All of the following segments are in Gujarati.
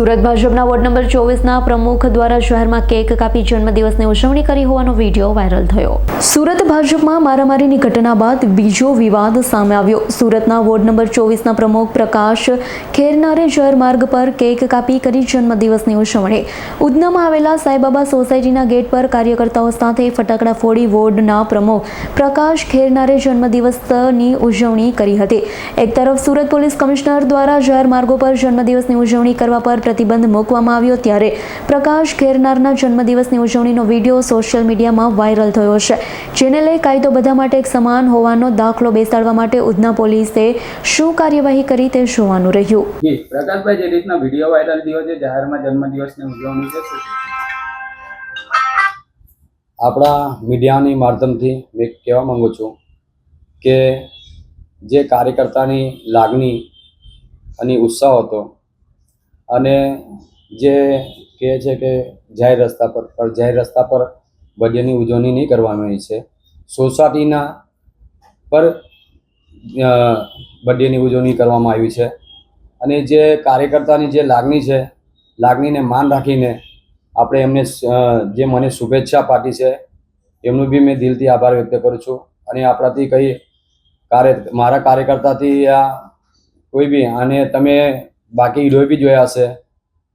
સુરત ભાજપના વોર્ડ નંબર ચોવીસના પ્રમુખ દ્વારા શહેરમાં કેક કાપી જન્મદિવસની ઉજવણી કરી હોવાનો વીડિયો વાયરલ થયો. સુરત ભાજપમાં મારામારીની ઘટના બાદ બીજો વિવાદ સામે આવ્યો. સુરતના વોર્ડ નંબર ચોવીસના પ્રમુખ પ્રકાશ ખેરનારે શહેર માર્ગ પર કેક કાપી કરી જન્મદિવસની ઉજવણી. ઉધનામાં આવેલા સાઈબાબા સોસાયટીના ગેટ પર કાર્યકર્તાઓ સાથે ફટાકડા ફોડી વોર્ડના પ્રમુખ પ્રકાશ ખેરનારે જન્મદિવસની ઉજવણી કરી હતી. એક તરફ સુરત પોલીસ કમિશનર દ્વારા જાહેર માર્ગો પર જન્મદિવસની ઉજવણી કરવા પર પ્રતિબંધ મૂકવામાં આવ્યો ત્યારે પ્રકાશ ખેરનારના જન્મદિવસની ઉજવણીનો વીડિયો સોશિયલ મીડિયામાં વાયરલ થયો છે. જેને લઈ કાયદો બધા માટે એક સમાન હોવાનો દાખલો બેસાડવા માટે ઉધના પોલીસે શું કાર્યવાહી કરી તે જોવાનું રહ્યું. જી પ્રકાશભાઈ જે રીતના વીડિયો વાયરલ થયો છે જાહેરમાં જન્મદિવસની ઉજવણી છે આપણા મીડિયાની માધ્યમથી મેં કહેવા માંગુ છું કે જે કાર્યકર્તાની લાગણી અને ઉત્સાહ હતો અને જે કહે છે કે જાહેર રસ્તા પર પણ જાહેર રસ્તા પર બર્થડેની ઉજવણી નહીં કરવાની છે. સોસાયટીના પર બર્થડેની ઉજવણી કરવામાં આવી છે. અને જે કાર્યકર્તાની જે લાગણી છે, લાગણીને માન રાખીને આપણે એમને જે મને શુભેચ્છા પાઠવી છે, એમનું બી મેં દિલથી આભાર વ્યક્ત કરું છું. અને આપણાથી કંઈ કાર્ય, મારા કાર્યકર્તાથી આ કોઈ બી, અને તમે બાકી હીરોએ બી જોયા હશે.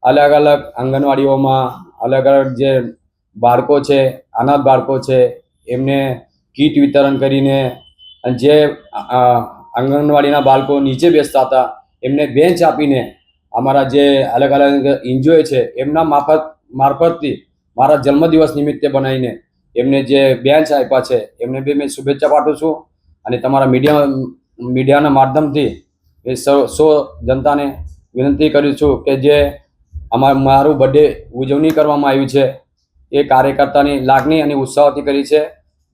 અલગ અલગ આંગણવાડીઓમાં અલગ અલગ જે બાળકો છે, અનાથ બાળકો છે, એમને કીટ વિતરણ કરીને જે આંગણવાડીના બાળકો નીચે બેસતા હતા, એમને બેન્ચ આપીને અમારા જે અલગ અલગ એનજીઓ છે, એમના મારફત મારફતથી મારા જન્મદિવસ નિમિત્તે બનાવીને એમને જે બેન્ચ આપ્યા છે, એમને બી મેં શુભેચ્છા પાઠવું છું. અને તમારા મીડિયા, મીડિયાના માધ્યમથી એ સૌ જનતાને વિનંતી કરું છું કે જે અમારું મારું બર્થડે ઉજવણી કરવામાં આવી છે એ કાર્યકર્તાની લાગણી અને ઉત્સાહથી કરી છે.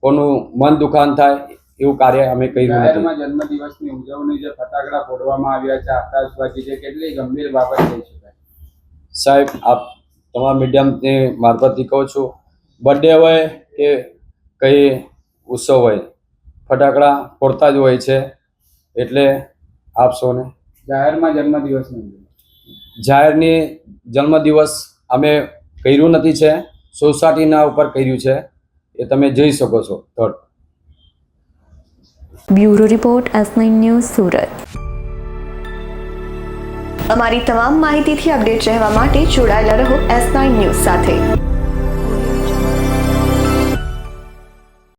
કોનું મન દુખાન થાય એવું કાર્ય અમે કર્યું નથી. જન્મદિવસની ઉજવણી જે ફટાકડા ફોડવામાં આવ્યા છે આતશબાજી છે કેટલી ગંભીર બાબત થઈ શકાય. સાહેબ આપ તમારા મીડિયમની મારફતથી કહું છું બર્થડે હોય કે કંઈ ઉત્સવ હોય ફટાકડા ફોડતા જ હોય છે એટલે આપ સૌને જાહેરમાં જન્મદિવસની ઉજવણી જાહેરની જન્મદિવસ અમે કર્યું નથી છે. સોસાયટીના ઉપર કર્યું છે. એ તમે જોઈ શકો છો. Third bureau report S nine news Surat. અમારી તમામ માહિતીથી અપડેટ રહેવા માટે જોડાયેલા રહો એસ નાઇન ન્યૂઝ સાથે.